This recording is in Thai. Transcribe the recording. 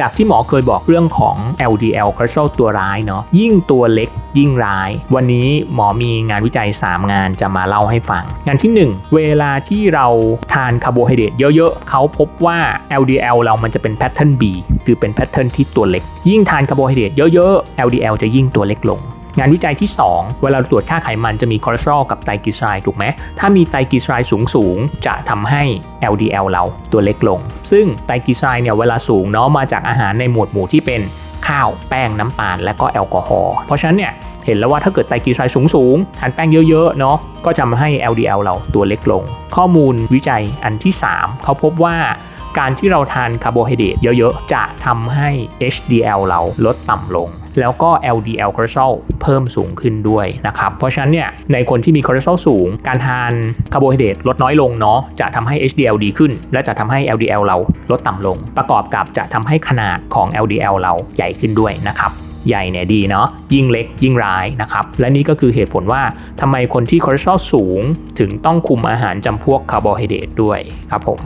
จากที่หมอเคยบอกเรื่องของ LDL คอเลสเตอรอลตัวร้ายเนาะยิ่งตัวเล็กยิ่งร้าย วันนี้หมอมีงานวิจัย 3 งานจะมาเล่าให้ฟัง งานที่ 1 เวลาที่เราทานคาร์โบไฮเดรตเยอะๆ เขาพบว่า LDL เรามันจะเป็นแพทเทิร์น B คือเป็นแพทเทิร์นที่ตัวเล็ก ยิ่งทานคาร์โบไฮเดรตเยอะๆ LDL จะยิ่งตัวเล็กลง งานวิจัยที่ 2 เวลาตรวจค่าไขมันจะมีคอเลสเตอรอลกับไตรกลีเซอไรด์ถูกไหม ถ้ามีไตรกลีเซอไรด์สูงสูงจะทำให้ LDL เราตัวเล็กลง ซึ่งไตรกลีเซอไรด์เนี่ยเวลาสูงเนาะมาจากอาหารในหมวดหมู่ที่เป็นข้าวแป้งน้ำตาลและก็แอลกอฮอล์เพราะฉะนั้นเนี่ยเห็นแล้วว่าถ้าเกิดไตรกลีเซอไรด์สูงสูงๆทานแป้งเยอะๆเนาะก็จะทำให้ LDL เราตัวเล็กลง ข้อมูลวิจัยอันที่ 3 เขาพบว่า การที่เราทานคาร์โบไฮเดรตเยอะๆ จะทำให้ HDL เราลดต่ำลง แล้วก็ LDL คอเลสเตอรอลเพิ่มสูงขึ้นด้วยนะครับ เพราะฉะนั้นเนี่ยในคนที่มีคอเลสเตอรอลสูง การทานคาร์โบไฮเดรตลดน้อยลงเนาะจะทำให้ HDL ดีขึ้น และจะทำให้ LDL เราลดต่ำลง ประกอบกับจะทำให้ขนาดของ LDL เราใหญ่ขึ้นด้วยนะครับใหญ่เนี่ยดีเนาะยิ่งเล็กยิ่งร้ายนะครับและนี่ก็คือเหตุผลว่าทำไมคนที่คอเลสเตอรอลสูง ถึงต้องคุมอาหารจำพวกคาร์โบไฮเดรตด้วยครับผม